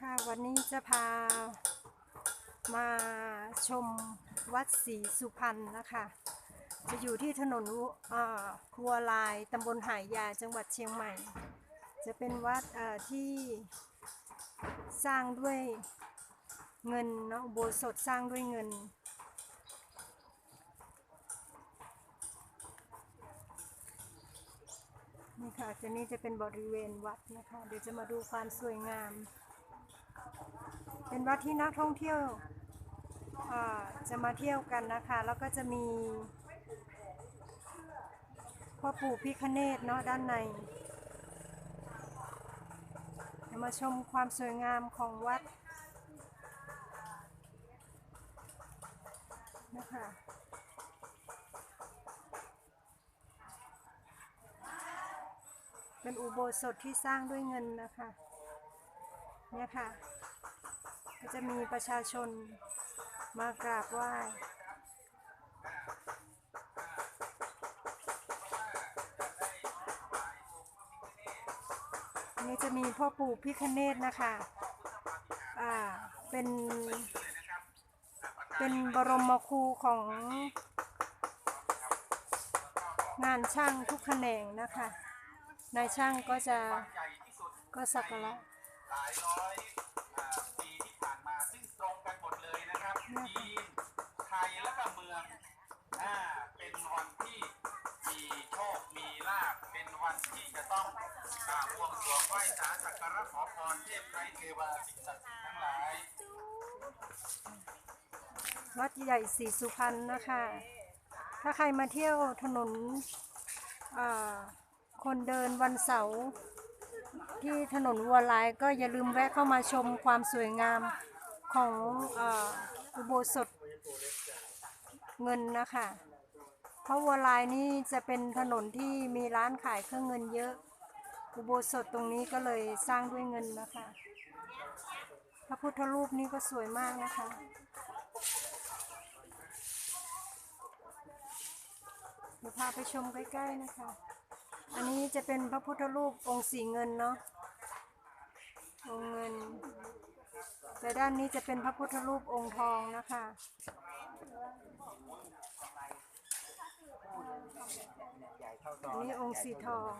ค่ะวันนี้จะพามาชมวัดศรีสุพรรณนะคะ จะอยู่ที่ถนนอ่าวัวลายตำบลหายยาจังหวัดเชียงใหม่ จะเป็นวัดเอ่อที่สร้างด้วยเงินเนาะโบสถสร้างด้วยเงิน นี่ค่ะจะนี่จะเป็นบริเวณวัดนะคะ เดี๋ยวจะมาดูความสวยงาม เป็นวัดที่นักท่องเที่ยวจะมาเที่ยวกันนะคะ แล้วก็จะมีพ่อปู่พิคเนตเนาะด้านในเดี๋ยวมาชมความสวยงามของวัดนะคะเป็นอุโบสถที่สร้างด้วยเงินนะคะ เนี่ยค่ะ ก็จะมีประชาชนมากราบไหว้อันนี้จะมีพ่อปู่พิคเนตนะคะ อ่า เป็น เป็นบรมครูของงานช่างทุกแขนงนะคะ นายช่างก็จะก็สักการะ อ่าเป็นวันที่มีโชค มีลาภเป็นวันที่จะต้องกราบวงสรวงไหว้สาสักการะขอพรเทพไทยเทวาสิ่งศักดิ์สิทธิ์ทั้งหลาย วัดใหญ่ศรีสุพรรณนะคะ ถ้าใครมาเที่ยวถนนอ่าคนเดินวันเสาร์ที่ถนนวัวลายก็อย่าลืมแวะเข้ามาชมความสวยงามของอาอุโบสถ เงินนะคะ เพราะวัวลายนี่จะเป็นถนนที่มีร้านขายเครื่องเงินเยอะ อุโบสถตรงนี้ก็เลยสร้างด้วยเงินนะคะ พระพุทธรูปนี่ก็สวยมากนะคะ เดี๋ยวพาไปชมใกล้ๆนะคะ อันนี้จะเป็นพระพุทธรูปองค์สีเงินเนาะ องค์เงิน แต่ด้านนี้จะเป็นพระพุทธรูปองค์ทองนะคะ อันนี้องค์สีทอง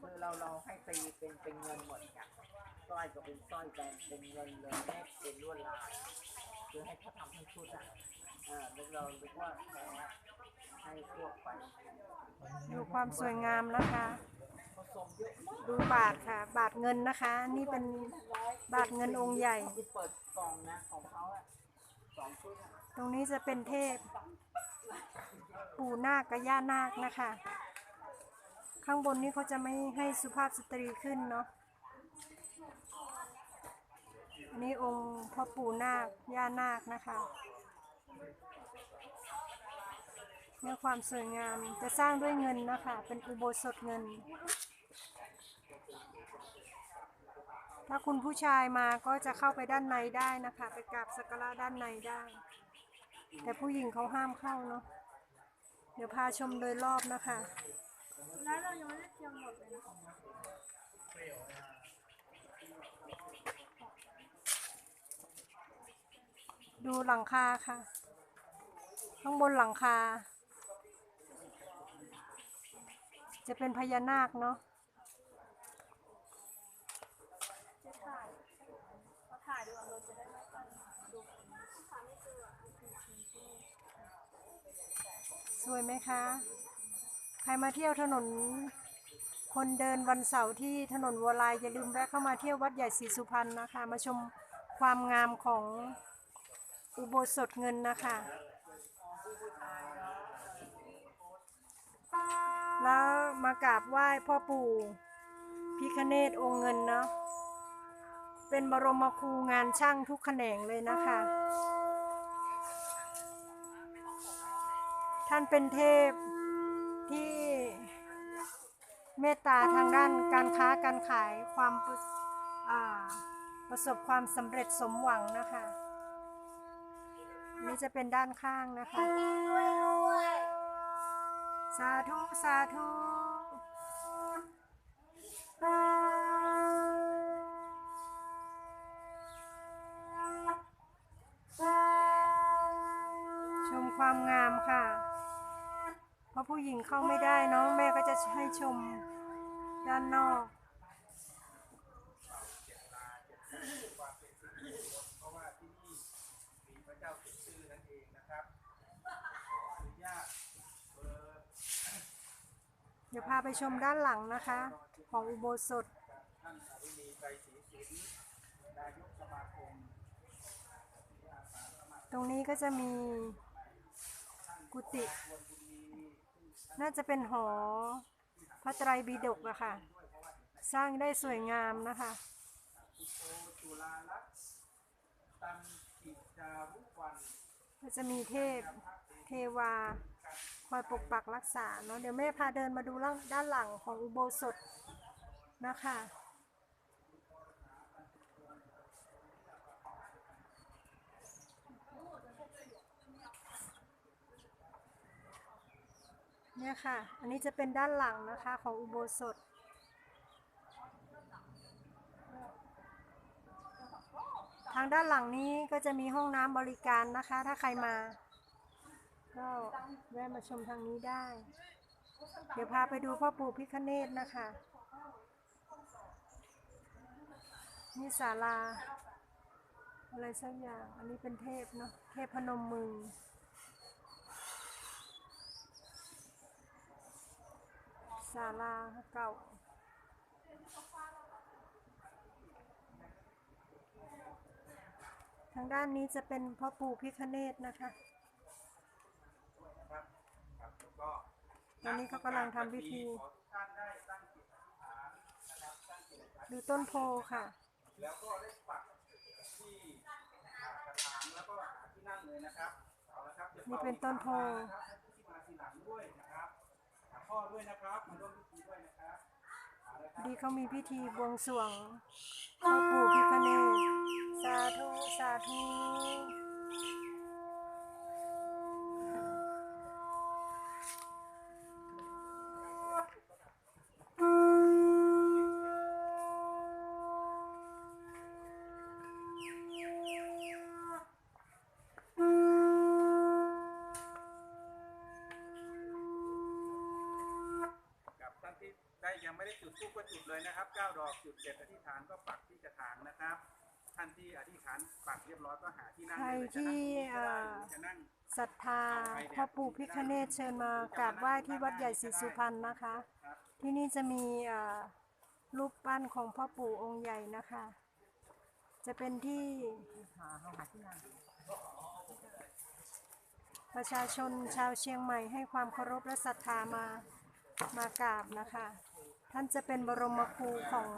คือเราเราให้ตีเป็นเป็นเงินหมดเนี่ยสร้อยก็เป็นสร้อยแบนเป็นเงินเลยแม่เป็นลวดลายคือให้เขาทำให้ชุดอะเออแล้วเราเรียกว่าแพ้ให้พวกไปดูความสวยงามนะคะ ผสมเยอะมากดูบาทค่ะ บาทเงินนะคะ นี่เป็นบาทเงินองค์ใหญ่ ที่เปิดกล่องนะของเขาอะสองชุดอะตรงนี้จะเป็นเทพ ปู่นาคกับย่านาคนะคะ ข้างบนนี้เขาจะไม่ให้สุภาพสตรีขึ้นเนาะอันนี้องค์พ่อปู่นาคย่านาคนะคะเนี่ยความสวยงามจะสร้างด้วยเงินนะคะ เป็นอุโบสถเงิน ถ้าคุณผู้ชายมาก็จะเข้าไปด้านในได้นะคะ ไปกราบสักการะด้านในได้ แต่ผู้หญิงเขาห้ามเข้าเนาะเดี๋ยวพาชมโดยรอบนะคะแล้วเรายังไม่ได้เตรียมหมดเลยนะดูหลังคาค่ะ ข้างบนหลังคา จะเป็นพญานาคเนาะจะถ่ายถ่ายดูเราจะได้หาไม่เจอ สวยไหมคะ ใครมาเที่ยวถนน คนเดินวันเสาร์ที่ถนนวัวลายอย่าลืมแวะเข้ามาเที่ยววัดใหญ่ศรีสุพรรณนะคะ มาชมความงามของอุโบสถเงินนะคะ แล้วมากราบไหว้พ่อปู่พิคเนตองค์เงินเนาะ เป็นบรมครูงานช่างทุกแขนงเลยนะคะ ท่านเป็นเทพที่เมตตาทางด้านการค้าการขายความประอ่าประสบความสำเร็จสมหวังนะคะนี่จะเป็นด้านข้างนะคะ สาธุ สาธุะผู้หญิงเข้าไม่ได้เนาะแม่ก็จะให้ชมด้านนอกเพราะว่าที่นี่มีพระเจ้าเจ็ดชื่อนั่นเองนะครับขออนุญาตเบอร์เดี๋ยวพาไปชมด้านหลังนะคะ ของอุโบสถท่านอรุณีไกรศรีสินนายกสมาคมตรงนี้ก็จะมีกุฏิ น่าจะเป็นหอพระไตรปิฎกอะค่ะ สร้างได้สวยงามนะคะก็จะมีเทพเทวา คอยปกปักรักษาเนาะเดี๋ยวแม่พาเดินมาดูด้านหลังของอุโบสถนะคะ เนี่ยค่ะ อันนี้จะเป็นด้านหลังนะคะของอุโบสถ ทางด้านหลังนี้ก็จะมีห้องน้ำบริการนะคะ ถ้าใครมา ก็แวะมาชมทางนี้ได้ เดี๋ยวพาไปดูพ่อปู่พิคเนตนะคะนี่ศาลา อะไรสักอย่าง อันนี้เป็นเทพเนาะ เทพพนมมือ ศาลาเก่าทางด้านนี้จะเป็นพ่อปู่พิคเนตนะคะ ครับครับแล้วก็ตอนนี้เขากำลังทำพิธี ขอทุกท่านได้ตั้งจิตอธิษฐานนะครับตั้งจิตอธิษฐานดูต้นโพค่ะ แล้วก็ได้ปักที่อ่ากระถางแล้วก็หาที่นั่งเลยนะครับเอาละครับอย่านี่เป็นต้นโพนะครับให้ผู้ที่มาทีหลังด้วยนะครับหา พ่อด้วยนะครับ มาร่วมพิธีด้วยนะครับเอาละครับดีเขามีพิธีบวงสรวงพ่อปู่พิคเนศสาธุ สาธุ ยังไม่ได้จุดทูปก็จุดเลยนะครับเก้าดอกจุดเจ็ดอธิษฐานก็ปักที่กระถางนะครับท่านที่อธิษฐานปักเรียบร้อยก็หาที่นั่งใครได้เลยจะที่นั่งตรงนี้ก็ได้หรือจะนั่ง ศรัทธาพ่อปู่พิคเนตเชิญมากราบไหว้ที่วัดใหญ่ศรีสุพรรณนะคะที่นี่จะมีเอ่อรูปปั้นของพ่อปู่องค์ใหญ่นะคะ จะเป็นที่หาเขาหาที่นั่งประชาชนชาวเชียงใหม่ให้ความเคารพและศรัทธามามากราบนะคะ ท่านจะเป็นบรมครูของ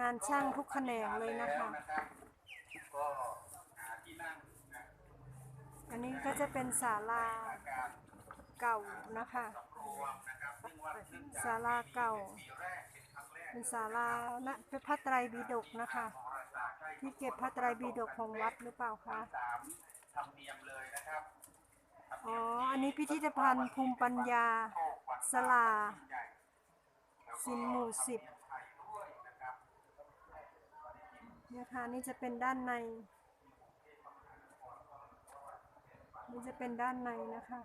งานช่างทุกแขนงเลยนะคะอันนี้ก็จะเป็นศาลาเก่านะคะศาลาเก่า เป็นศาลาณพระไตรปิฎกนะคะ ที่เก็บพระไตรปิฎกของวัดหรือเปล่าคะอ๋อ อันนี้พิพิธภัณฑ์ภูมิปัญญาสลา สินหมู่สิบนะครับเนี่ยค่ะนี่จะเป็นด้านใน นี่จะเป็นด้านในนะคะ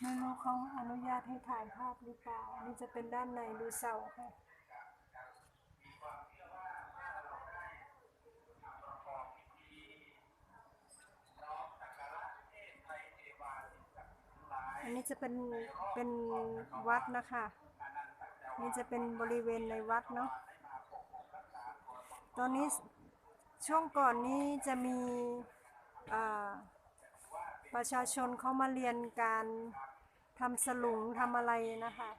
ไม่รู้เขาอนุญาตให้ถ่ายภาพหรือเปล่า นี่จะเป็นด้านในดูเสาค่ะ นนี้จะเป็นเป็นวัดนะคะ นี่จะเป็นบริเวณในวัดเนาะ ตอนนี้ช่วงก่อนนี้จะมีประชาชนเขามาเรียนการทำสลุงทำอะไรนะคะ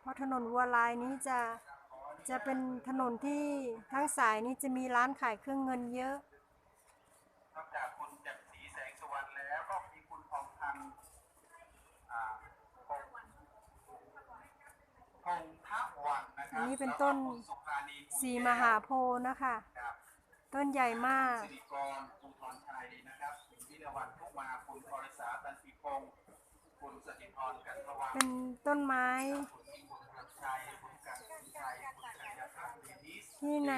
เพราะถนนวัวลายนี้จะจะเป็นถนนที่ทั้งสายนี้จะมีร้านขายเครื่องเงินเยอะ อันนี้เป็นต้นสีมหาโพธิ์นะคะ ต้นใหญ่มากสิริกรคุณพรชัยนะครับคุณวิรวันทุกมาคุณพรสาตันติพงคุณสติพรกันทวันเป็นต้นไม้ที่ใน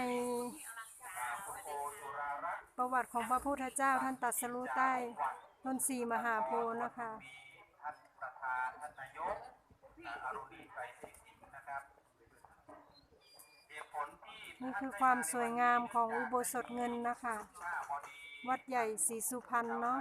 ประวัติของพระพุทธเจ้าท่านตัดสรู้ใต้ต้นสีมหาโพธิ์นะคะ นี่คือความสวยงามของอุโบสถเงินนะคะ วัดใหญ่ศรีสุพรรณเนาะ